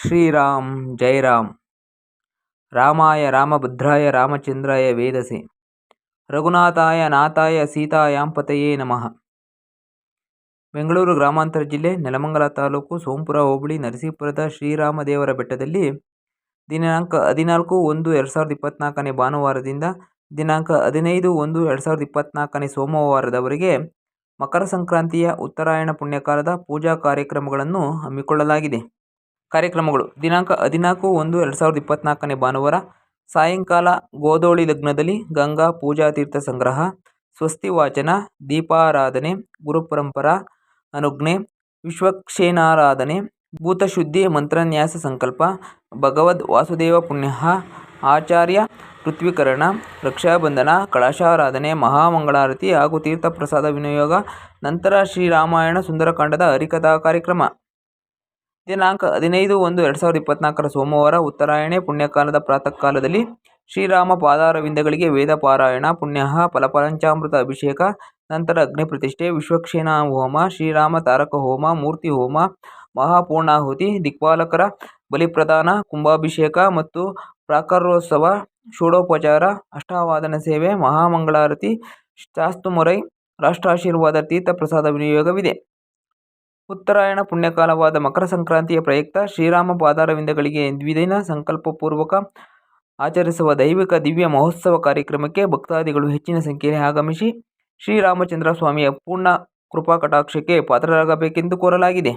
ಶ್ರೀರಾಮ್ ಜೈ ರಾಮ್ ರಾಮಾಯ, ರಾಮಭದ್ರಾಯ, ರಾಮಚಂದ್ರಾಯ ವೇದಸೆ, ರಘುನಾಥಾಯ, ನಾಥಾಯ, ಸೀತಾಯಾಂ ಪತಯೇ ನಮಃ. ಬೆಂಗಳೂರು ಗ್ರಾಮಾಂತರ ಜಿಲ್ಲೆ, ನೆಲಮಂಗಲ ತಾಲೂಕು, ಸೋಂಪುರ, ಹೋಬಳಿ, ನರಸೀಪುರದ ಶ್ರೀರಾಮದೇವರ ಬೆಟ್ಟದಲ್ಲಿ ದಿನಾಂಕ ಹದಿನಾಲ್ಕು ಒಂದು ಎರಡು ಸಾವಿರದ ಇಪ್ಪತ್ನಾಲ್ಕನೇ ಭಾನುವಾರದಿಂದ ದಿನಾಂಕ ಹದಿನೈದು ಒಂದು ಎರಡು ಸಾವಿರದ ಇಪ್ಪತ್ನಾಲ್ಕನೇ ಸೋಮವಾರದವರೆಗೆ ಮಕರ ಸಂಕ್ರಾಂತಿಯ ಉತ್ತರಾಯಣ ಪುಣ್ಯಕಾಲದ ಪೂಜಾ ಕಾರ್ಯಕ್ರಮಗಳನ್ನು ಹಮ್ಮಿಕೊಳ್ಳಲಾಗಿದೆ. ಕಾರ್ಯಕ್ರಮಗಳು. ದಿನಾಂಕ ಹದಿನಾಲ್ಕು ಒಂದು ಎರಡು ಸಾವಿರದ ಇಪ್ಪತ್ತ್ನಾಲ್ಕನೇ ಭಾನುವಾರ ಸಾಯಂಕಾಲ ಗೋಧೋಳಿ ಲಗ್ನದಲ್ಲಿ ಗಂಗಾ ಪೂಜಾ ತೀರ್ಥ ಸಂಗ್ರಹ, ಸ್ವಸ್ತಿ ವಾಚನ, ದೀಪಾರಾಧನೆ ಗುರುಪರಂಪರಾ ಅನುಜ್ಞೆ, ವಿಶ್ವಕ್ಷೇನಾರಾಧನೆ ಭೂತಶುದ್ಧಿ ಮಂತ್ರನ್ಯಾಸ ಸಂಕಲ್ಪ, ಭಗವದ್ ವಾಸುದೇವ ಪುಣ್ಯಃ ಆಚಾರ್ಯ ಪೃಥ್ವೀಕರಣ, ರಕ್ಷಾಬಂಧನ, ಕಳಶಾರಾಧನೆ, ಮಹಾಮಂಗಳಾರತಿ ಹಾಗೂ ತೀರ್ಥಪ್ರಸಾದ ವಿನಿಯೋಗ, ನಂತರ ಶ್ರೀರಾಮಾಯಣ ಸುಂದರಕಾಂಡದ ಹರಿಕಥಾ ಕಾರ್ಯಕ್ರಮ. ದಿನಾಂಕ ಹದಿನೈದು ಒಂದು ಎರಡು ಸಾವಿರದ ಇಪ್ಪತ್ನಾಲ್ಕರ ಸೋಮವಾರ ಉತ್ತರಾಯಣೆ ಪುಣ್ಯಕಾಲದ ಪ್ರಾತಃ ಕಾಲದಲ್ಲಿ ಶ್ರೀರಾಮ ಪಾದಾರವಿಂದಗಳಿಗೆ ವೇದ ಪಾರಾಯಣ ಪುಣ್ಯಃ ಫಲಪಂಚಾಮೃತ ಅಭಿಷೇಕ, ನಂತರ ಅಗ್ನಿ ಪ್ರತಿಷ್ಠೆ ವಿಶ್ವಕ್ಷೇಣ ಹೋಮ ಶ್ರೀರಾಮ ತಾರಕ ಹೋಮ ಮೂರ್ತಿ ಹೋಮ ಮಹಾಪೂರ್ಣಾಹುತಿ, ದಿಕ್ಪಾಲಕರ ಬಲಿಪ್ರದಾನ, ಕುಂಭಾಭಿಷೇಕ ಮತ್ತು ಪ್ರಾಕಾರೋತ್ಸವ ಷೋಡೋಪಚಾರ, ಅಷ್ಟಾವಾದನ ಸೇವೆ, ಮಹಾಮಂಗಳಾರತಿ, ಶಾಸ್ತುಮೊರೈ, ರಾಷ್ಟ್ರಾಶೀರ್ವಾದ ತೀರ್ಥ ಪ್ರಸಾದ ವಿನಿಯೋಗವಿದೆ. ಉತ್ತರಾಯಣ ಪುಣ್ಯಕಾಲವಾದ ಮಕರ ಸಂಕ್ರಾಂತಿಯ ಪ್ರಯುಕ್ತ ಶ್ರೀರಾಮ ಪಾದಾರವಿಂದಗಳಿಗೆ ದ್ವಿದಿನ ಸಂಕಲ್ಪಪೂರ್ವಕ ಆಚರಿಸುವ ದೈವಿಕ ದಿವ್ಯ ಮಹೋತ್ಸವ ಕಾರ್ಯಕ್ರಮಕ್ಕೆ ಭಕ್ತಾದಿಗಳು ಹೆಚ್ಚಿನ ಸಂಖ್ಯೆಯಲ್ಲಿ ಆಗಮಿಸಿ ಶ್ರೀರಾಮಚಂದ್ರ ಸ್ವಾಮಿಯ ಪೂರ್ಣ ಕೃಪಾ ಕಟಾಕ್ಷಕ್ಕೆ ಪಾತ್ರರಾಗಬೇಕೆಂದು ಕೋರಲಾಗಿದೆ.